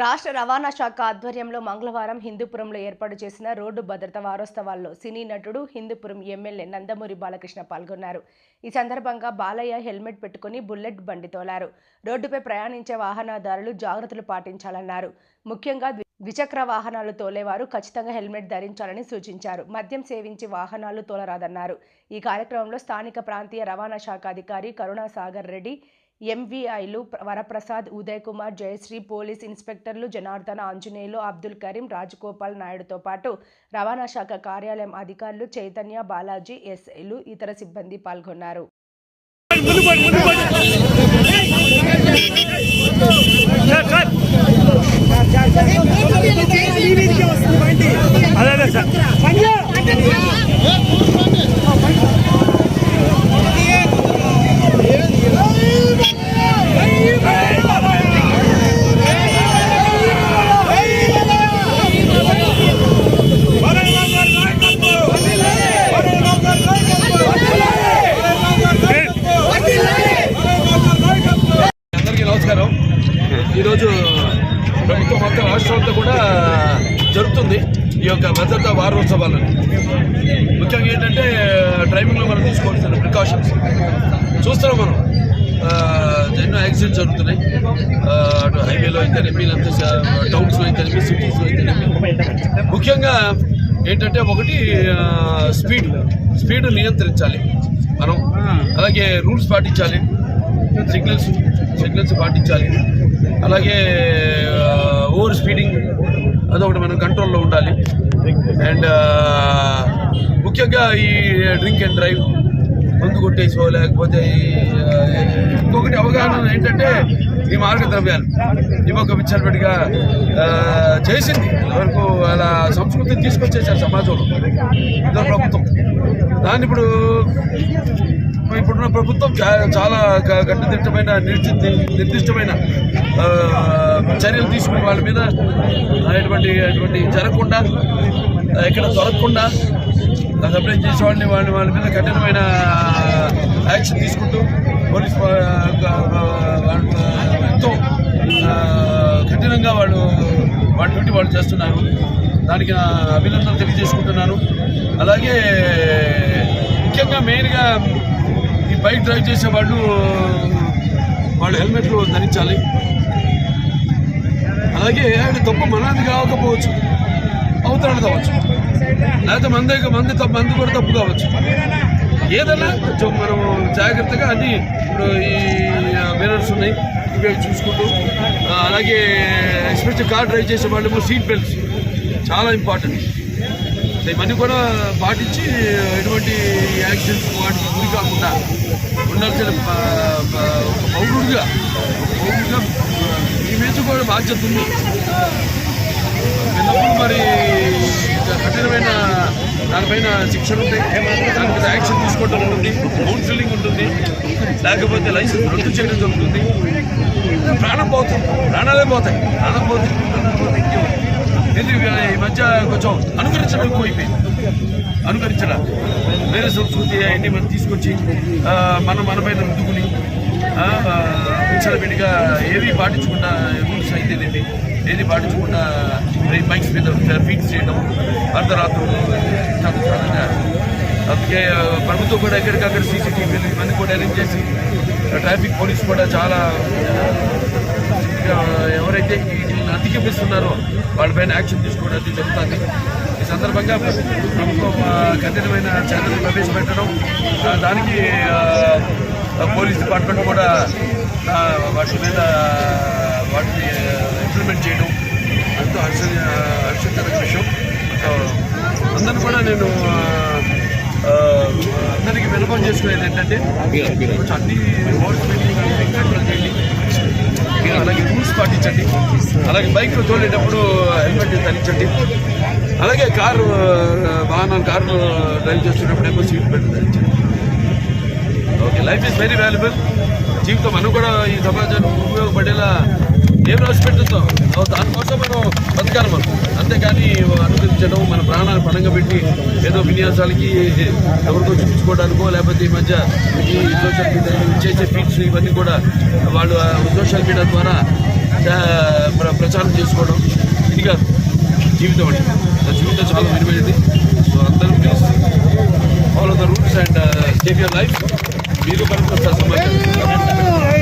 రాష్ట్ర రవాణా శాఖ ఆధ్వర్యంలో మంగళవారం హిందూపురంలో ఏర్పాటు చేసిన రోడ్డు భద్రత వారోత్సవాల్లో సినీ నటుడు హిందూపురం ఎమ్మెల్యే నందమూరి బాలకృష్ణ పాల్గొన్నారు. ఈ సందర్భంగా బాలయ్య హెల్మెట్ పెట్టుకుని బుల్లెట్ బండి తోలారు. రోడ్డుపై ప్రయాణించే వాహనదారులు జాగ్రత్తలు పాటించాలన్నారు. ముఖ్యంగా ద్వి- ద్విచక్ర వాహనాలు తోలేవారు ఖచ్చితంగా హెల్మెట్ ధరించాలని సూచించారు. మద్యం సేవించి వాహనాలు తోలరాదన్నారు. ఈ కార్యక్రమంలో స్థానిక ప్రాంతీయ రవాణా శాఖ అధికారి కరుణాసాగర్ రెడ్డి ఎంవీఐలు వరప్రసాద్ ఉదయ్ కుమార్ జయశ్రీ పోలీస్ ఇన్స్పెక్టర్లు జనార్దన ఆంజనేయులు అబ్దుల్ కరీం రాజగోపాల్ నాయుడుతో పాటు రవాణా శాఖ కార్యాలయం అధికారులు చైతన్య బాలాజీ ఎస్ఐలు ఇతర సిబ్బంది పాల్గొన్నారు. అదే సార్ అందరికీ నమస్కారం ఈరోజు ప్రభుత్వం మొత్తం రాష్ట్రం అంతా కూడా జరుగుతుంది ఈ యొక్క భద్రతా వారోత్సవాలను. ముఖ్యంగా ఏంటంటే డ్రైవింగ్లో మనం తీసుకోవాల్సిన ప్రికాషన్స్. చూస్తున్నాం మనం. ఎన్నో యాక్సిడెంట్స్ జరుగుతున్నాయి. అటు హైవేలో అయితేనేమి లేకపోతే టౌన్స్లో అయితేనేమి సిటీస్లో అయితేనేమి ముఖ్యంగా ఏంటంటే ఒకటి స్పీడ్. స్పీడ్ నియంత్రించాలి మనం. అలాగే రూల్స్ పాటించాలి. సిగ్నల్స్ సిగ్నల్స్ పాటించాలి. అలాగే ఓవర్ స్పీడింగ్ అదొకటి మనం కంట్రోల్లో ఉండాలి. అండ్ uh, ముఖ్యంగా ఈ డ్రింక్ అండ్ డ్రైవ్ మందు కొట్టేసో లేకపోతే ఈ, uh, ఇంకొకటి అవగాహన ఏంటంటే ఈ మార్గ ద్రవ్యాలు ఇవొక విచ్చలవిడిగా uh, చేసింది. వరకు అలా సంస్కృతిని తీసుకొచ్చేసారు సమాజంలో. ఇదో ప్రభుత్వం. దాన్ని ఇప్పుడు ప్రభుత్వం చాలా గ- కట్టుదిట్టమైన నిర్దిష్టమైన చర్యలు తీసుకుని వాళ్ళ మీద ఎటువంటి అటువంటి జరగకుండా ఎక్కడ దొరకకుండా సప్లై చేసే వాళ్ళని వాళ్ళ వాళ్ళ మీద కఠినమైన యాక్షన్ తీసుకుంటూ పోలీస్ ఎంతో కఠినంగా వాళ్ళు వాళ్ళ డ్యూటీ వాళ్ళు చేస్తున్నారు. దానికి నా అభినందనలు తెలియజేసుకుంటున్నాను. అలాగే ముఖ్యంగా మెయిన్గా బైక్ డ్రైవ్ చేసే వాళ్ళు వాళ్ళు హెల్మెట్లు ధరించాలి. అలాగే అది తప్పు మనది కావకపోవచ్చు అవుతాడు కావచ్చు. లేకపోతే మంది మంది తప్పు మంది కూడా తప్పు కావచ్చు. ఏదైనా కొంచెం మనం జాగ్రత్తగా అన్ని ఇప్పుడు ఈ మిరర్స్ ఉన్నాయి ఇవి చూసుకుంటూ అలాగే ఎస్పెషల్ కార్ డ్రైవ్ చేసే వాళ్ళు సీట్ బెల్ట్స్. చాలా ఇంపార్టెంట్. ఇవన్నీ కూడా పాటించి ఎటువంటి యాక్సిడెంట్స్ వాటికి గురి కాకుండా ఉండాల్సిన పౌరుడిగా పౌరుడిగా మీ మీద కూడా బాధ్యత ఉంది. విన్నప్పుడు మరి కఠినమైన దానిపైన శిక్షలు ఉంటాయి దాని మీద యాక్షన్ తీసుకోవడం ఉంటుంది కౌన్సిలింగ్ ఉంటుంది లేకపోతే లైసెన్స్ రద్దు చేయడం జరుగుతుంది. ప్రాణం పోతుంది ప్రాణాలే పోతాయి ప్రాణం పోతుంది ఇది ఈ మధ్య కొంచెం అనుకరించడం ఎక్కువైపోయింది అనుకరించడం వేరే సంస్కృతి అవన్నీ మనం తీసుకొచ్చి మనం మనపైన రుద్దుకుని విచ్చలవిడిగా ఏవి పాటించకుండా రూల్స్ అయితేనేమి ఏది పాటించకుండా బైక్స్ మీద ఫీట్ చేయడం అర్ధరాత్రులు అందుకే ప్రభుత్వం కూడా ఎక్కడికక్కడ సీసీటీవీలు ఇవన్నీ కూడా అరేంజ్ చేసి ట్రాఫిక్ పోలీస్ కూడా చాలా ఎవరైతే వీటిని అతిక్రమిస్తున్నారో వాళ్ళపైన యాక్షన్ తీసుకోవడానికి జరుగుతుంది. ఈ సందర్భంగా ప్రభుత్వం కఠినమైన చర్యలు ప్రవేశపెట్టడం దానికి పోలీస్ డిపార్ట్మెంట్ కూడా వాటి మీద వాటిని ఇంప్లిమెంట్ చేయడం ఎంతో హర్ష హర్షించదగ్గ విషయం. అందరూ కూడా నేను అందరికీ వినపం చేసుకునేది ఏంటంటే కొంచెం అన్ని ఓవర్ స్పీడింగ్ కంట్రోల్ చేయండి అలాగే రూల్స్ పాటించండి. అలాగే బైక్ తోలేటప్పుడు హెల్మెట్ ధరించండి. అలాగే కారు వాహనం కారు డ్రైవ్ చేస్తున్నప్పుడు ఏమో సీట్ బెల్ట్ ధరించండి. Okay life is very valuable. జీవితం మనం కూడా ఈ సమాజానికి ఉపయోగపడేలా ఏం రాసి పెట్టుతో దానికోసం మనం బతకాలి మనం. అంతేకాని అనుమతించడం మన ప్రాణాలు పణంగా పెట్టి ఏదో విన్యాసాలకి ఎవరికో చూపించుకోవడానికో లేకపోతే ఈ మధ్య ఈ సోషల్ మీడియా చేసే ఫీట్స్ ఇవన్నీ కూడా వాళ్ళు సోషల్ మీడియా ద్వారా ప్రచారం చేసుకోవడం ఇది కాదు జీవితం అంటే నా జీవితం చాలా విలువైనది సో అందరూ please follow the rules and save your life మీరు కనుక సమాజం.